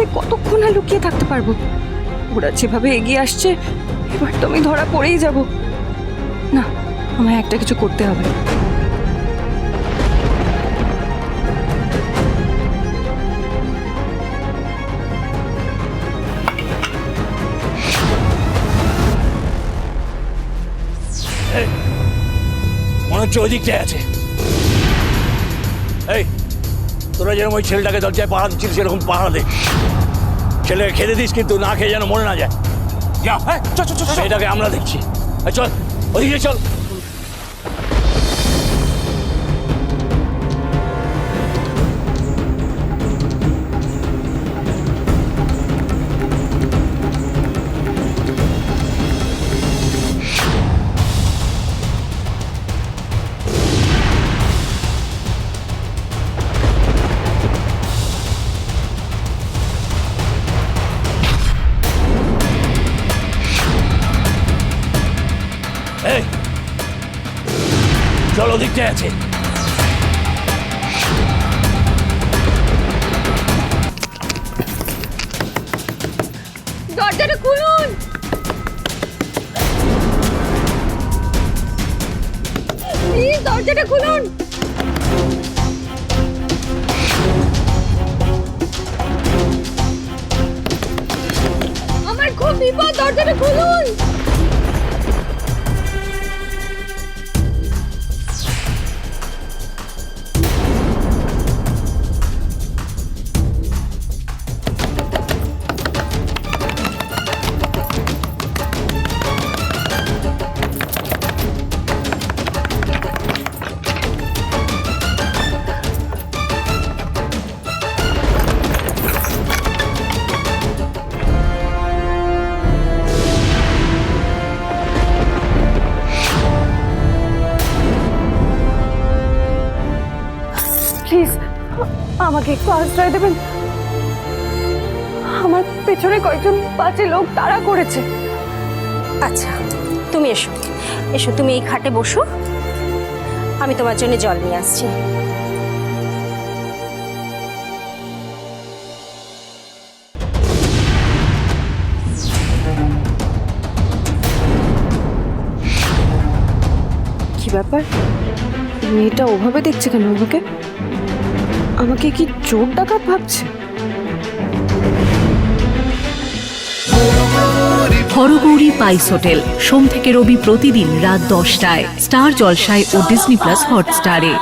এভাবে কতক্ষণ আর লুকিয়ে থাকতে পারব? ওরা যেভাবে এগিয়ে আসছে, এবার তো আমি ধরা পড়েই যাব। না, আমায় একটা কিছু করতে হবে। মনে হচ্ছে আছে। তোরা যেরকম ওই ছেলেটাকে দরজায় পাহারা দিচ্ছিস সেরকম পাহারা দে। ছেলেকে খেতে দিস কিন্তু না খেয়ে যেন মনে না যায়। যা হ্যাঁ চল চল চল সেটাকে আমরা দেখছি। চল ওদিকে চল। চল ওদিকটায় আছে। দরজাটা খুলুন। প্লিজ দরজাটা খুলুন। আমার খুব বিপদ দরজাটা খুলুন। প্লিজ আমাকে একটু আশ্রয় দেবেন। আমার পেছনে কয়েকজন বাজে লোক তাড়া করেছে। আচ্ছা তুমি এসো। এসো তুমি এই খাটে বসো। আমি তোমার জন্য জল নিয়ে আসছি। কি ব্যাপার? মেয়েটা ওভাবে দেখছে কেন আমাকে আমাকে কি চোর ডাকাত ভাবছে? হরগৌরী পাইস হোটেল, সোম থেকে রবি প্রতিদিন রাত দশটায়, স্টার জলসায় ও ডিসনি প্লাস হটস্টারে।